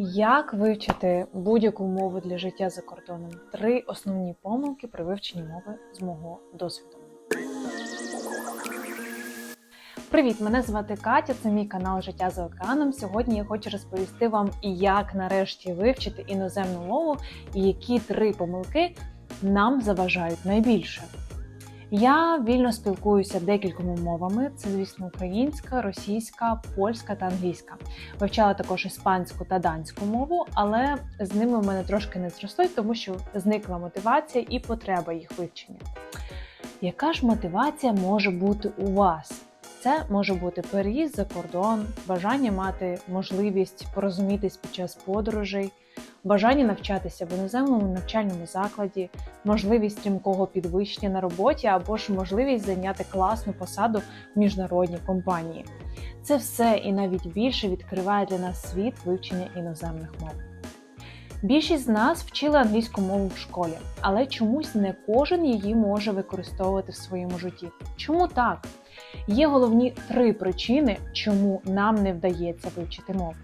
Як вивчити будь-яку мову для життя за кордоном? Три основні помилки при вивченні мови з мого досвіду. Привіт, мене звати Катя. Це мій канал Життя за океаном. Сьогодні я хочу розповісти вам, як нарешті вивчити іноземну мову і які три помилки нам заважають найбільше. Я вільно спілкуюся декількома мовами: це, звісно, українська, російська, польська та англійська. Вивчала також іспанську та данську мову, але з ними в мене трошки не зросли, тому що зникла мотивація і потреба їх вивчення. Яка ж мотивація може бути у вас? Це може бути переїзд за кордон, бажання мати можливість порозумітись під час подорожей, бажання навчатися в іноземному навчальному закладі, можливість стрімкого підвищення на роботі або ж можливість зайняти класну посаду в міжнародній компанії. Це все і навіть більше відкриває для нас світ вивчення іноземних мов. Більшість з нас вчили англійську мову в школі, але чомусь не кожен її може використовувати в своєму житті. Чому так? Є головні три причини, чому нам не вдається вивчити мову.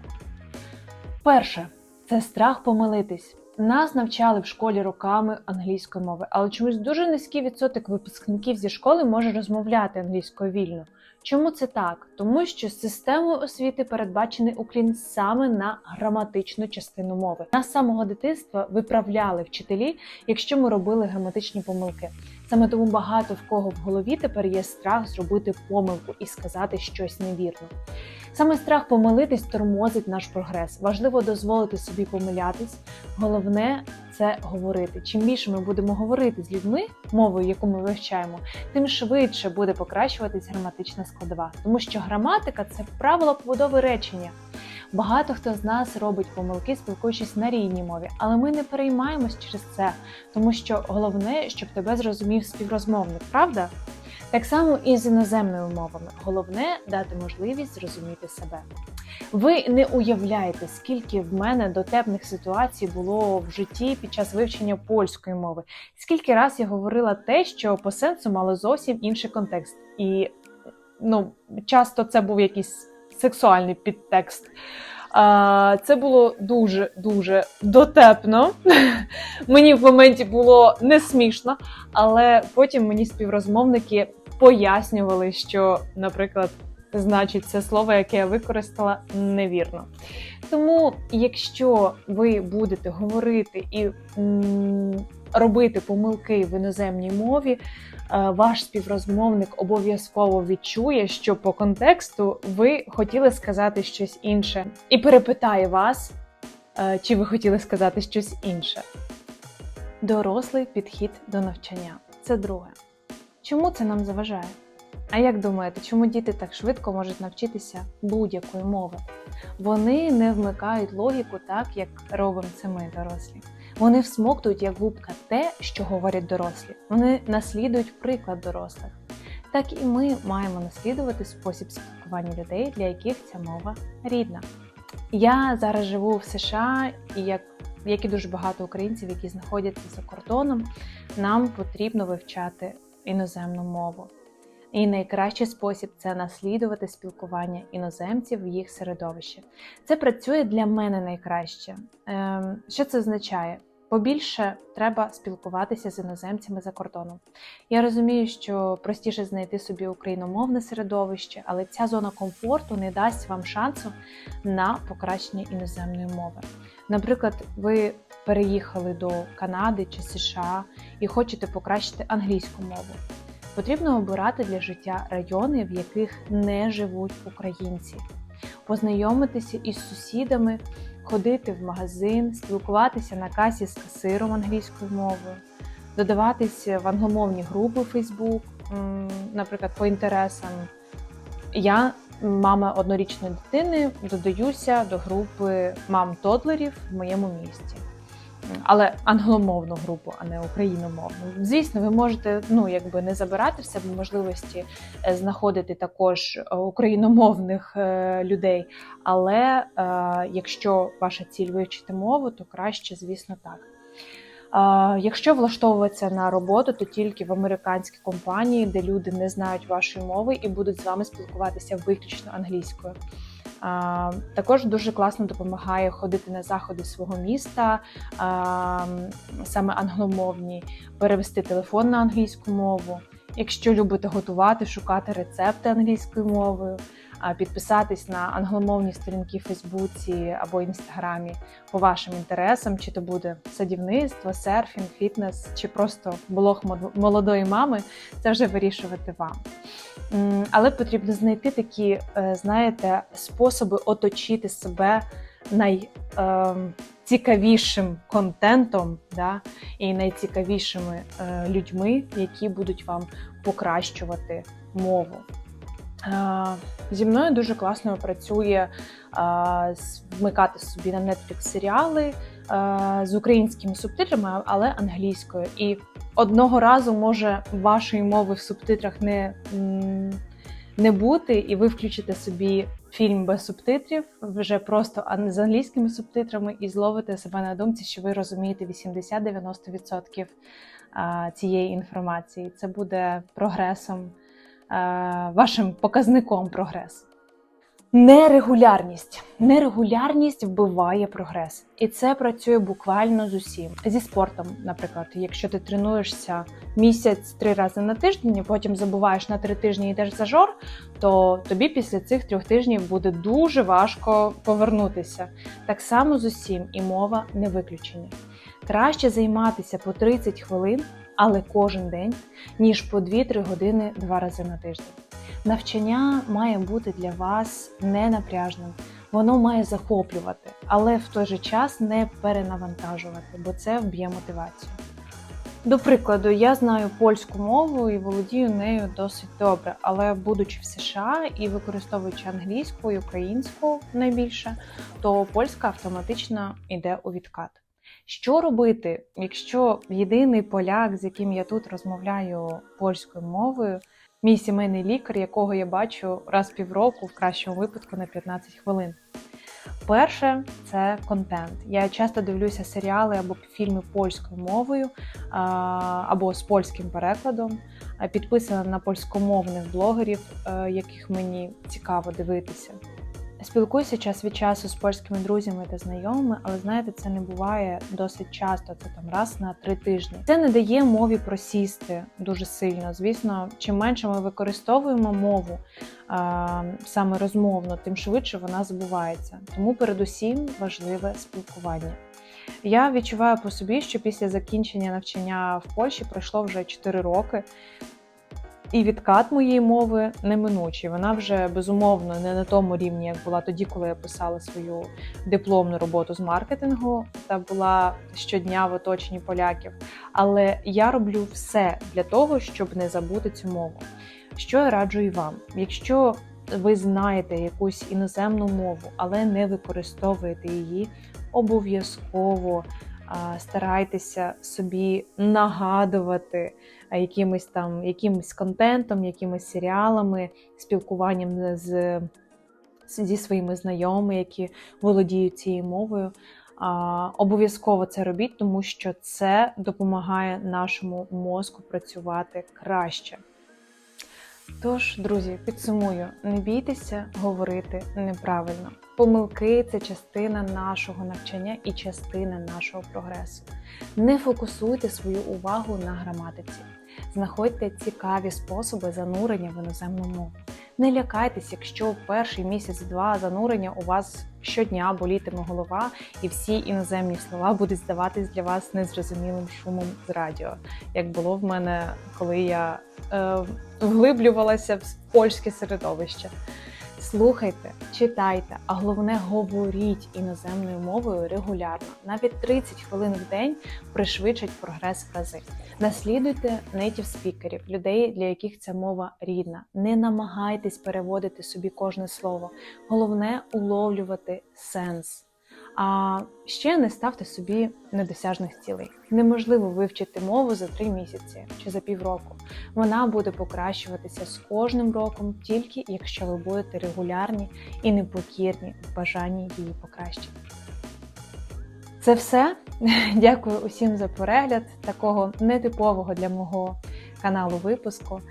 Перше це страх помилитись. Нас навчали в школі роками англійської мови, але чомусь дуже низький відсоток випускників зі школи може розмовляти англійською вільно. Чому це так? Тому що системою освіти передбачений уклін саме на граматичну частину мови. Нас самого дитинства виправляли вчителі, якщо ми робили граматичні помилки. Саме тому багато в кого в голові тепер є страх зробити помилку і сказати щось невірно. Саме страх помилитись тормозить наш прогрес. Важливо дозволити собі помилятись. Головне це говорити. Чим більше ми будемо говорити з людьми, мовою, яку ми вивчаємо, тим швидше буде покращуватись граматична складова, тому що граматика це правило побудови речення. Багато хто з нас робить помилки, спілкуючись на рідній мові, але ми не переймаємось через це, тому що головне, щоб тебе зрозумів співрозмовник, правда? Так само і з іноземними мовами. Головне дати можливість зрозуміти себе. Ви не уявляєте, скільки в мене дотепних ситуацій було в житті під час вивчення польської мови, скільки раз я говорила те, що по сенсу мало зовсім інший контекст, і ну часто це був якийсь сексуальний підтекст. Це було дуже дуже дотепно. Мені в моменті було не смішно, але потім мені співрозмовники пояснювали, що, наприклад, значить це слово, яке я використала, невірно. Тому, якщо ви будете говорити і робити помилки в іноземній мові, е, ваш співрозмовник обов'язково відчує, що по контексту ви хотіли сказати щось інше, і перепитає вас, е, чи ви хотіли сказати щось інше. Дорослий підхід до навчання це друге. Чому це нам заважає? А як думаєте, чому діти так швидко можуть навчитися будь-якої мови? Вони не вмикають логіку так, як робимо це ми, дорослі. Вони всмоктують як губка те, що говорять дорослі. Вони наслідують приклад дорослих. Так і ми маємо наслідувати спосіб спілкування людей, для яких ця мова рідна. Я зараз живу в США, і як, як і дуже багато українців, які знаходяться за кордоном, нам потрібно вивчати іноземну мову. І найкращий спосіб це наслідувати спілкування іноземців в їх середовищі. Це працює для мене найкраще. Ем, що це означає? Побільше треба спілкуватися з іноземцями за кордоном. Я розумію, що простіше знайти собі україномовне середовище, але ця зона комфорту не дасть вам шансу на покращення іноземної мови. Наприклад, ви переїхали до Канади чи США і хочете покращити англійську мову. Потрібно обирати для життя райони, в яких не живуть українці, познайомитися із сусідами, ходити в магазин, спілкуватися на касі з касиром англійською мовою, додаватися в англомовні групи Facebook, наприклад, по інтересам. Я, мама однорічної дитини, додаюся до групи мам тодлерів в моєму місті але англомовну групу, а не україномовну. Звісно, ви можете ну якби не забирати в себе можливості е, знаходити також е, україномовних е, людей. Але якщо ваша ціль вивчити мову, то краще, звісно, так. Якщо влаштовуватися на роботу, то тільки в американській компанії, де люди не знають вашої мови і будуть з вами спілкуватися виключно англійською. Також дуже класно допомагає ходити на заходи свого міста, саме англомовні, перевести телефон на англійську мову. Якщо любите готувати, шукати рецепти англійською мовою, підписатись на англомовні сторінки в Фейсбуці або Інстаграмі по вашим інтересам, чи то буде садівництво, серфінг, фітнес, чи просто блог молодої мами, це вже вирішувати вам. Але потрібно знайти такі, е, знаєте, способи оточити себе найцікавішим контентом да, і найцікавішими е, людьми, які будуть вам покращувати мову. Е, Зі мною дуже класно працює е, вмикати собі на Netflix серіали е, з українськими субтитрами, але англійською. І одного разу може вашої мови в субтитрах не, не бути, і ви включите собі фільм без субтитрів, вже просто з англійськими субтитрами, і зловите себе на думці, що ви розумієте 80-90% цієї інформації. Це буде прогресом, вашим показником прогресу. Нерегулярність. Нерегулярність вбиває прогрес. І це працює буквально з усім. Зі спортом, наприклад, якщо ти тренуєшся місяць три рази на тиждень, і потім забуваєш на три тижні і йдеш за жор, то тобі після цих трьох тижнів буде дуже важко повернутися. Так само з усім, і мова не виключення. Краще займатися по 30 хвилин, але кожен день, ніж по 2-3 години два рази на тиждень. Навчання має бути для вас не напряжним, воно має захоплювати, але в той же час не перенавантажувати, бо це вб'є мотивацію. До прикладу, я знаю польську мову і володію нею досить добре, але будучи в США і використовуючи англійську і українську найбільше, то польська автоматично йде у відкат. Що робити, якщо єдиний поляк, з яким я тут розмовляю польською мовою, мій сімейний лікар, якого я бачу раз півроку, в кращому випадку на 15 хвилин. Перше це контент. Я часто дивлюся серіали або фільми польською мовою або з польським перекладом. Підписана на польськомовних блогерів, е, яких мені цікаво дивитися. Спілкуюся час від часу з польськими друзями та знайомими, але знаєте, це не буває досить часто, це там раз на три тижні. Це не дає мові просісти дуже сильно. Звісно, чим менше ми використовуємо мову а, саме розмовно, тим швидше вона забувається. Тому передусім важливе спілкування. Я відчуваю по собі, що після закінчення навчання в Польщі пройшло вже 4 роки. І відкат моєї мови неминучий. Вона вже безумовно не на тому рівні, як була тоді, коли я писала свою дипломну роботу з маркетингу та була щодня в оточенні поляків. Але я роблю все для того, щоб не забути цю мову. Що я раджу і вам? Якщо ви знаєте якусь іноземну мову, але не використовуєте її, обов'язково старайтеся собі нагадувати якимось там якимось контентом, якимись серіалами, спілкуванням з, зі своїми знайомими, які володіють цією мовою. Обов'язково це робіть, тому що це допомагає нашому мозку працювати краще. Тож, друзі, підсумую: не бійтеся говорити неправильно. Помилки це частина нашого навчання і частина нашого прогресу. Не фокусуйте свою увагу на граматиці. Знаходьте цікаві способи занурення в іноземну мову. Не лякайтесь, якщо перший місяць-два занурення у вас щодня болітиме голова, і всі іноземні слова будуть здаватись для вас незрозумілим шумом з радіо, як було в мене, коли я е, вглиблювалася в польське середовище. Слухайте, читайте, а головне говоріть іноземною мовою регулярно. Навіть 30 хвилин в день пришвидшать прогрес в рази. Наслідуйте нейтів спікерів, людей, для яких ця мова рідна. Не намагайтесь переводити собі кожне слово. Головне уловлювати сенс. А ще не ставте собі недосяжних цілей. Неможливо вивчити мову за три місяці чи за півроку. Вона буде покращуватися з кожним роком, тільки якщо ви будете регулярні і непокірні в бажанні її покращити. Це все. Дякую усім за перегляд такого нетипового для мого каналу випуску.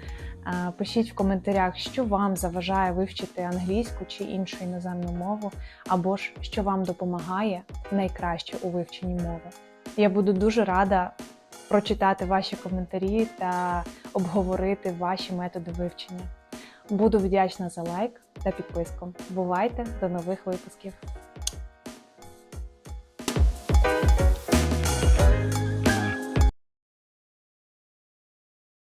Пишіть в коментарях, що вам заважає вивчити англійську чи іншу іноземну мову, або ж що вам допомагає найкраще у вивченні мови. Я буду дуже рада прочитати ваші коментарі та обговорити ваші методи вивчення. Буду вдячна за лайк та підписку. Бувайте до нових випусків!